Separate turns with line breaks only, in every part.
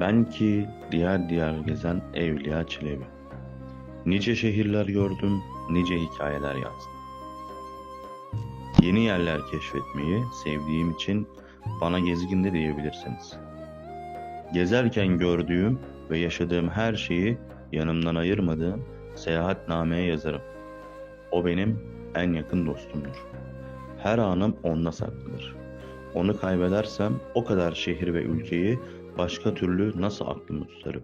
Ben ki diğer diğer gezen Evliya Çelebi. Nice şehirler gördüm, nice hikayeler yazdım. Yeni yerler keşfetmeyi sevdiğim için bana gezgin de diyebilirsiniz. Gezerken gördüğüm ve yaşadığım her şeyi yanımdan ayırmadığım seyahatnameye yazarım. O benim en yakın dostumdur. Her anım onda saklıdır. Onu kaybedersem o kadar şehir ve ülkeyi başka türlü nasıl aklımda tutarım?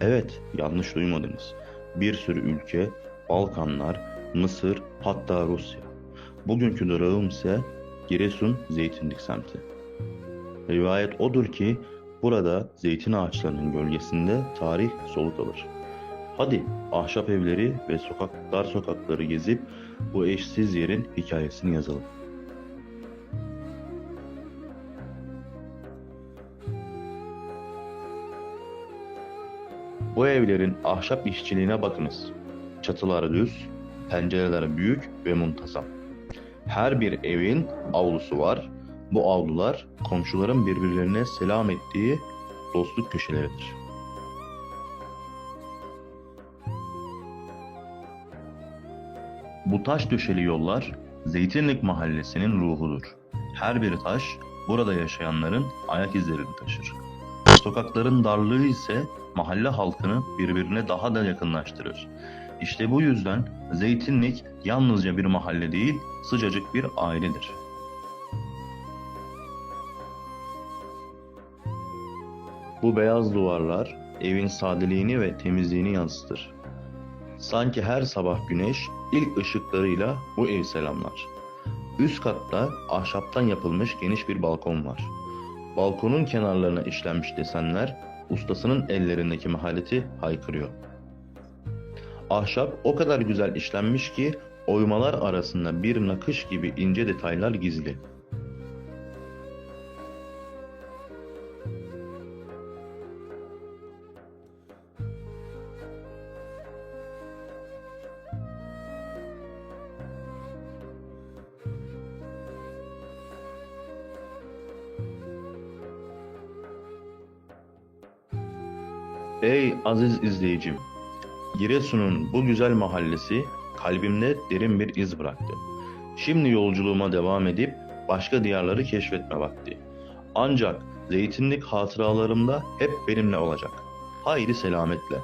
Evet, yanlış duymadınız. Bir sürü ülke, Balkanlar, Mısır, hatta Rusya. Bugünkü durağım ise Giresun Zeytinlik semti. Rivayet odur ki burada zeytin ağaçlarının gölgesinde tarih soluk alır. Hadi ahşap evleri ve sokaklar sokakları gezip bu eşsiz yerin hikayesini yazalım. Bu evlerin ahşap işçiliğine bakınız. Çatıları düz, pencereleri büyük ve muntazam. Her bir evin avlusu var. Bu avlular komşuların birbirlerine selam ettiği dostluk köşeleridir. Bu taş döşeli yollar Zeytinlik mahallesinin ruhudur. Her bir taş burada yaşayanların ayak izlerini taşır. Sokakların darlığı ise mahalle halkını birbirine daha da yakınlaştırır. İşte bu yüzden Zeytinlik yalnızca bir mahalle değil, sıcacık bir ailedir. Bu beyaz duvarlar evin sadeliğini ve temizliğini yansıtır. Sanki her sabah güneş ilk ışıklarıyla bu ev selamlar. Üst katta ahşaptan yapılmış geniş bir balkon var. Balkonun kenarlarına işlenmiş desenler ustasının ellerindeki mahareti haykırıyor. Ahşap o kadar güzel işlenmiş ki oymalar arasında bir nakış gibi ince detaylar gizli. Ey aziz izleyicim, Giresun'un bu güzel mahallesi kalbimde derin bir iz bıraktı. Şimdi yolculuğuma devam edip başka diyarları keşfetme vakti. Ancak zeytinlik hatıralarımda hep benimle olacak. Haydi selametle.